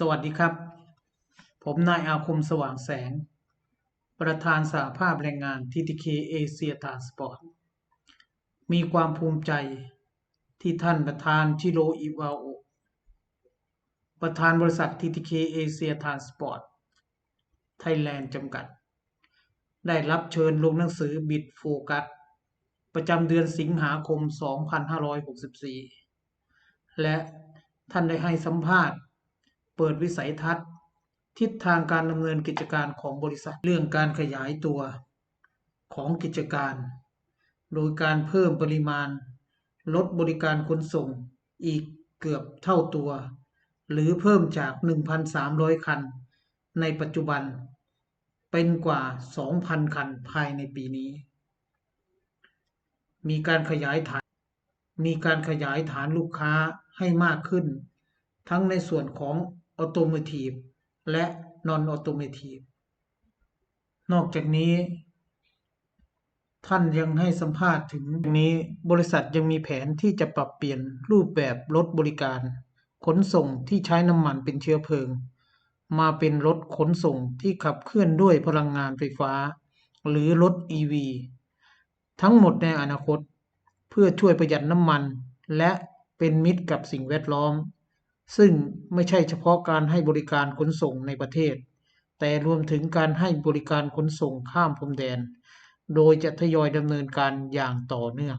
สวัสดีครับ ผมนายอาคมสว่างแสง ประธานสหภาพแรงงาน TTK เอเชียทาสปอร์ต มีความภูมิใจที่ท่านประธานชิโรอิวาโอะประธานบริษัท TTK เอเชียทาสปอร์ต ไทยแลนด์จำกัด ได้รับเชิญลงหนังสือบิดโฟกัส ประจำเดือนสิงหาคม 2564 และท่านได้ให้สัมภาษณ์ เปิดวิสัยทัศน์ ทิศทางการดำเนินกิจการของบริษัทเรื่องการขยายตัวของกิจการ โดยการเพิ่มปริมาณ ลดบริการขนส่งอีกเกือบเท่าตัว หรือเพิ่มจาก 1,300 คัน ในปัจจุบัน เป็นกว่า 2,000 คันภายในปีนี้ มีการขยายฐาน มีการขยายฐานลูกค้าให้มากขึ้น ทั้งในส่วนของ ออโตเมทีฟและนอนออโตเมทีฟนอกจากนี้ ท่านยังให้สัมภาษณ์ถึงนี้บริษัทยังมีแผนที่จะปรับเปลี่ยนรูปแบบรถบริการ ขนส่งที่ใช้น้ำมันเป็นเชื้อเพลิง มาเป็นรถขนส่งที่ขับเคลื่อนด้วยพลังงานไฟฟ้า หรือรถ EV ทั้งหมดในอนาคต เพื่อช่วยประหยัดน้ำมัน และเป็นมิตรกับสิ่งแวดล้อม ซึ่งไม่ใช่เฉพาะการให้บริการขนส่งในประเทศ แต่รวมถึงการให้บริการขนส่งข้ามพรมแดน โดยจะทยอยดำเนินการอย่างต่อเนื่อง